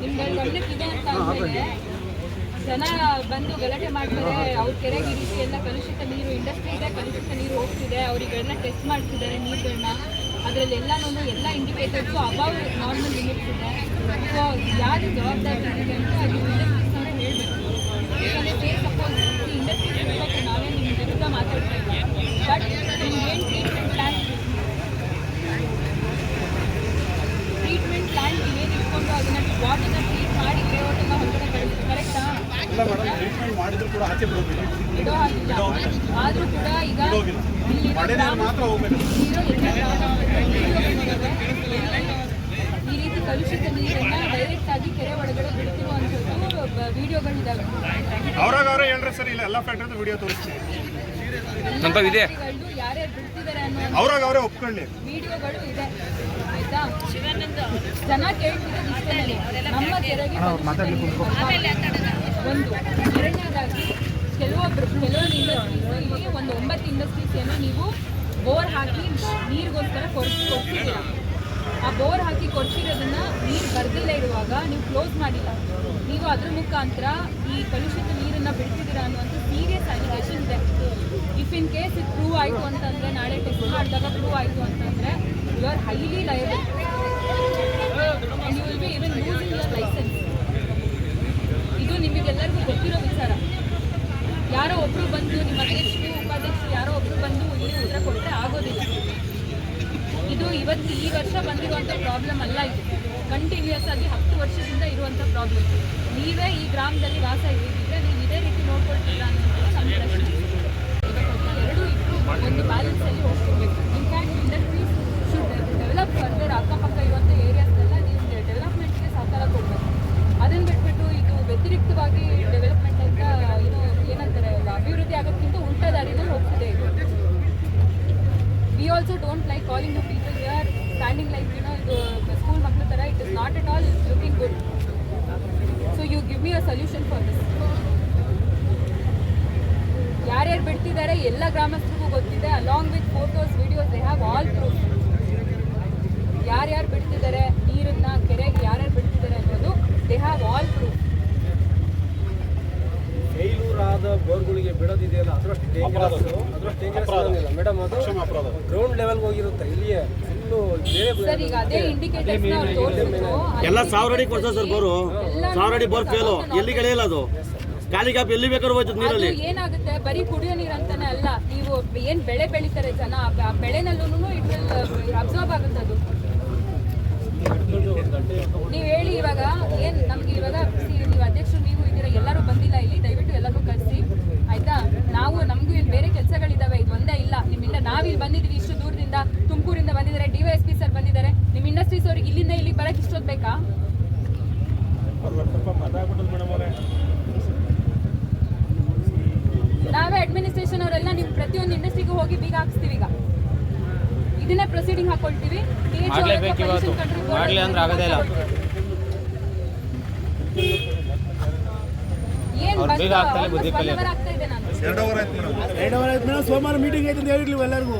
ನಿಮ್ಗೆ ಗಮನಕ್ಕಿದೆ ಅಂತ ಅಂದ್ಮೇಲೆ ಜನ ಬಂದು ಗಲಾಟೆ ಮಾಡ್ತಾರೆ ಅವ್ರ ಕೆರೆಗೆ ಈ ರೀತಿ ಎಲ್ಲ ಕಲುಷಿತ ನೀರು ಇಂಡಸ್ಟ್ರಿ ಇದೆ ಕಲುಷಿತ ನೀರು ಹೋಗ್ತಿದೆ ಅವ್ರಿಗೆಲ್ಲ ಟೆಸ್ಟ್ ಮಾಡ್ತಿದ್ದಾರೆ ನೀರುಗಳನ್ನ ಅದರಲ್ಲಿ ಎಲ್ಲಾನು ಎಲ್ಲ ಇಂಡಿಕೇಟರ್ಸು ಅಬಾವ್ ನಾರ್ಮಲ್ ಲಿಮಿಟ್ಸ್ ಇದೆ. ಸೊ ಯಾರು ಜವಾಬ್ದಾರಿ ಇದೆ ಅಂತ ಅದು ಇಂಡಸ್ಟ್ರೀಸ್ನವರೇ ಹೇಳಬೇಕು. ಯಾಕಂದರೆ ಸಪೋಸ್ ಇಂಡಸ್ಟ್ರೀಸ್ ಇರಬೇಕು ನಾವೇ ನಿಮ್ಮ ವಿರುದ್ಧ ಮಾತಾಡ್ತಾ ಇದ್ದೀವಿ. ಬಟ್ ಏನು ಟ್ರೀಟ್ಮೆಂಟ್ ಪ್ಲ್ಯಾನ್ ಟ್ರೀಟ್ಮೆಂಟ್ ಪ್ಲ್ಯಾನ್ ಏನು ಅದನ್ನ ವಾಟರ್ನ ಟ್ರೀಟ್ ಮಾಡಿ ಗ್ರೇ ವಾಟರ್ನ ಹೊರಗಡೆ ಕಳಿಸ್ತೀವಿ ಕರೆಕ್ಟಾ ಇಲ್ಲ ಮೇಡಮ್ ಟ್ರೀಟ್ಮೆಂಟ್ ಮಾಡಿದ್ರು ಕೂಡ ಆಚೆ ಬಿಡೋದಿಲ್ಲ. ಇಡೋ ಹಾಗಿಲ್ಲ. ಆದರೂ ಕೂಡ ಈಗ ಇಲ್ಲಿರೋ ಮಾತ್ರ ಹೋಗ್ಬೇಕು. ಈ ರೀತಿ ಕಲುಷಿತ ನೀರನ್ನ ಡೈರೆಕ್ಟ್ ಆಗಿ ಕೆರೆ ಒಳಗಡೆ ಬಿಡ್ತಿರುವಂಥದ್ದು ವಿಡಿಯೋಗಳಿದ್ದಾವೆ ಅವ್ರಾಗ ಅವರೇ ಹೇಳ್ರಿ ಸರ್ ಇಲ್ಲ ಎಲ್ಲ ಫ್ಯಾಕ್ಟ್ರಿದು ವಿಡಿಯೋ ತೋರಿಸ್ತೀವಿ ಅನ್ನೋ ಅವ್ರಾಗ ಅವರೇ ಒಪ್ಕೊಳ್ಳಿ. ವಿಡಿಯೋಗಳು ಇದೆ ಆಯ್ತಾ ಜನ ಕೇಳ್ತಿರೋದು ನಮ್ಮ ಕೆರೆಗೆ ಒಂದು ಎರಡನೇದಾಗಿ ಕೆಲವೊಬ್ರು ಕೆಲವೊಂದು ಇಂಡಸ್ಟ್ರೀಸ್ ಇಲ್ಲಿ ಒಂದು ಒಂಬತ್ತು ಇಂಡಸ್ಟ್ರೀಸ್ ಏನೋ ನೀವು ಬೋರ್ ಹಾಕಿ ನೀರಿಗೋಸ್ಕರ ಕೊಡ್ಸಿ ಕೊಡ್ತಿದ್ದೀರಾ ಆ ಬೋರ್ ಹಾಕಿ ಕೊಡ್ಸಿರೋದನ್ನ ನೀರು ಬರ್ದಿಲ್ಲ ಇರುವಾಗ ನೀವು ಕ್ಲೋಸ್ ಮಾಡಿಲ್ಲ. ನೀವು ಅದ್ರ ಮುಖಾಂತರ ಈ ಕಲುಷಿತ ನೀರನ್ನ ಬಿಡ್ತಿದ್ದೀರಾ ಅನ್ನುವಂಥ ಸೀರಿಯಸ್ ಅಲಿಗೇಷನ್ ಇದೆ. ಇಫ್ ಇನ್ ಕೇಸ್ ಇದು ಪ್ರೂವ್ ಆಯಿತು ಅಂತಂದರೆ, ನಾಳೆ ಟೆಸ್ಟ್ ಮಾಡಿದಾಗ ಪ್ರೂವ್ ಆಯಿತು ಅಂತಂದರೆ you are highly liable and you will be ಇದು ನಿಮಗೆಲ್ಲರಿಗೂ ಗೊತ್ತಿರೋ ವಿಚಾರ. ಯಾರೋ ಒಬ್ಬರು ಬಂದು ನಿಮ್ಮ ಅಧ್ಯಕ್ಷರು, ಉಪಾಧ್ಯಕ್ಷರು ಯಾರೋ ಒಬ್ಬರು ಬಂದು ಇಲ್ಲಿ ಉತ್ತರ ಕೊಟ್ಟರೆ ಆಗೋದಿಲ್ಲ. ಇದು ಇವತ್ತು ಈ ವರ್ಷ ಬಂದಿರುವಂಥ ಪ್ರಾಬ್ಲಮ್ ಅಲ್ಲ ಇದು. ಕಂಟಿನ್ಯೂಸ್ ಆಗಿ ವರ್ಷದಿಂದ ಇರುವಂಥ ಪ್ರಾಬ್ಲಮ್ ನೀವೇ ಈ ಗ್ರಾಮದಲ್ಲಿ ವಾಸ ಇದ್ದಿದ್ರೆ ನೀವು ಇದೇ ರೀತಿ ನೋಡ್ಕೊಳ್ತೀರಾ ಅನ್ನೋದು ನಮ್ಮ ಪ್ರಶ್ನೆ. ಎರಡು ಇಟ್ಟು ಒಂದು ಬ್ಯಾಲೆನ್ಸಲ್ಲಿ ಹೋಗ್ತಿರ್ಬೇಕು in fact industries should develop further ಅಕ್ಕಪಕ್ಕ ಇರುವಂಥ ಏರಿಯಾಸ್ನೆಲ್ಲ ನೀವು ಡೆವಲಪ್ಮೆಂಟ್ಗೆ ಸಹಕಾರ ಕೊಡಬೇಕು. ಅದನ್ನು ಬಿಟ್ಬಿಟ್ಟು ಇದು ವ್ಯತಿರಿಕ್ತವಾಗಿ ಡೆವಲಪ್ಮೆಂಟ್ ಅಂತ ಏನು ಏನಂತಾರೆ ಅಭಿವೃದ್ಧಿ ಆಗೋಕ್ಕಿಂತ ಉಲ್ಟಾ ದಾರಿನಲ್ಲಿ ಹೋಗ್ತಿದೆ ಇದು. We also don't like calling the people you are standing like you know ಇದು at all is looking good so you give me a solution for this ಯಾರ್ಯಾರು ಬಿಡ್ತಿದ್ದಾರೆ, ಎಲ್ಲ ಗ್ರಾಮಸ್ಥರಿಗೂ ಗೊತ್ತಿದೆ. Along with photos videos they have all proof ಯಾರ್ಯಾರು ಬಿಡ್ತಿದ್ದಾರೆ ನೀರನ್ನ ಕೆರೆಗೆ ಯಾರ್ಯಾರು ಬಿಡ್ತಿದ್ದಾರೆ ಅನ್ನೋದು they have all proof failure ಆದ ಬೋರ್ಗಳಿಗೆ ಬಿಡೋದಿದೆಯಲ್ಲ ಅದರಷ್ಟು ಡೇಂಜರಸ್ ಅದರಷ್ಟು ಡೇಂಜರಸ್ ಇರೋದಿಲ್ಲ ಮೇಡಮ್ ಅದು ಗ್ರೌಂಡ್ ಲೆವೆಲ್ಗೆ ಹೋಗಿರುತ್ತೆ ಇಲ್ಲಿಯೇ ಫುಲ್ಲು ಬೇರೆ ಸರ್ ಈಗ ಅದೇ ಇಂಡಿಕೇಟರ್ಸ್ ನಾವು ತೋರಿಸಿದ್ರು. ಎಲ್ಲ ಸಾವಿರ ಅಡಿ ಕೊಡ್ತಾರೆ ಸರ್ ಬೋರು. ಸಾವಿರ ಅಡಿ ಬೋರ್ ಫೇಲು ಎಲ್ಲಿ ಇಲ್ಲ ಅದು? ಖಾಲಿ ಕಾಪಿ ಎಲ್ಲಿ ಬೇಕಾದ್ರೂ ಹೋಯ್ತದೆ ನೀರಲ್ಲಿ. ಏನಾಗುತ್ತೆ ಬರೀ ಕುಡಿಯೋ ನೀರು ಅಂತಾನೆ ಅಲ್ಲ ನೀವು ಏನ್ ಬೆಳೆ ಬೆಳಿತಾರೆ ಜನ ಆ ಬೆಳೆನಲ್ಲೂ ಅಬ್ಸರ್ವ್ ಆಗುತ್ತೆ ಅದು. ನೀವು ಹೇಳಿ ಇವಾಗ ಏನ್ ನಮ್ಗೆ ಇವಾಗ see, ನೀವು ಅಧ್ಯಕ್ಷರು ನೀವು ಇದೀರ ಎಲ್ಲರೂ ಬಂದಿಲ್ಲ ಇಲ್ಲಿ ದಯವಿಟ್ಟು ಎಲ್ಲರೂ ಕಳಿಸಿ ಆಯ್ತಾ ನಾವು ನಮಗೂ ಇಲ್ಲಿ ಬೇರೆ ಕೆಲಸಗಳಿದಾವೆ ಇದು ಒಂದೇ ಇಲ್ಲ ನಿಮ್ಮಿಂದ ನಾವ್ ಇಲ್ಲಿ ಬಂದಿದ್ದೀವಿ ಇಷ್ಟು ದೂರದಿಂದ ತುಮಕೂರಿಂದ ಬಂದಿದ್ದಾರೆ D Y S P sir ಬಂದಿದ್ದಾರೆ ನಿಮ್ಮ ಇಂಡಸ್ಟ್ರೀಸ್ ಅವ್ರಿಗೆ ಇಲ್ಲಿಂದ ಇಲ್ಲಿ ಬರಕ್ಕೆ ಇಷ್ಟೊತ್ತು ಬೇಕಾ ನಾವೇ ಅಡ್ಮಿನಿಸ್ಟ್ರೇಷನ್ ಅವರೆಲ್ಲ ನಿಮ್ ಪ್ರತಿಯೊಂದು ಇಂಡಸ್ಟ್ರಿಗೂ ಹೋಗಿ ಬೀಗ ಹಾಕ್ಸ್ತೀವಿ ಈಗ. ಇದನ್ನೇ ಪ್ರೊಸೀಡಿಂಗ್ ಹಾಕೊಳ್ತೀವಿ. ಮಾಡ್ಲೇಬೇಕು ಇವತ್ತು. ಮಾಡ್ಲಿ ಅಂದ್ರೆ ಆಗೋದೇ ಇಲ್ಲ. ಏನ್ ಅವ್ರು ಬೀಗ ಹಾಕ್ತಾರೆ, ಬುದ್ಧಿ one ಕಲಿಯೋದು. hour ಆಗ್ತಾ ಇದೆ ನಾನು. ಎರಡು ಅವರ್ ಆಯ್ತು ಮೇಡಮ್. ಎರಡು ವಾರ ಆಯ್ತು ಸೋಮವಾರ ಮೀಟಿಂಗ್ ಐತೆ ಅಂತ ಹೇಳಿರ್ಲಿಲ್ಲ ಎಲ್ಲರಿಗೂ.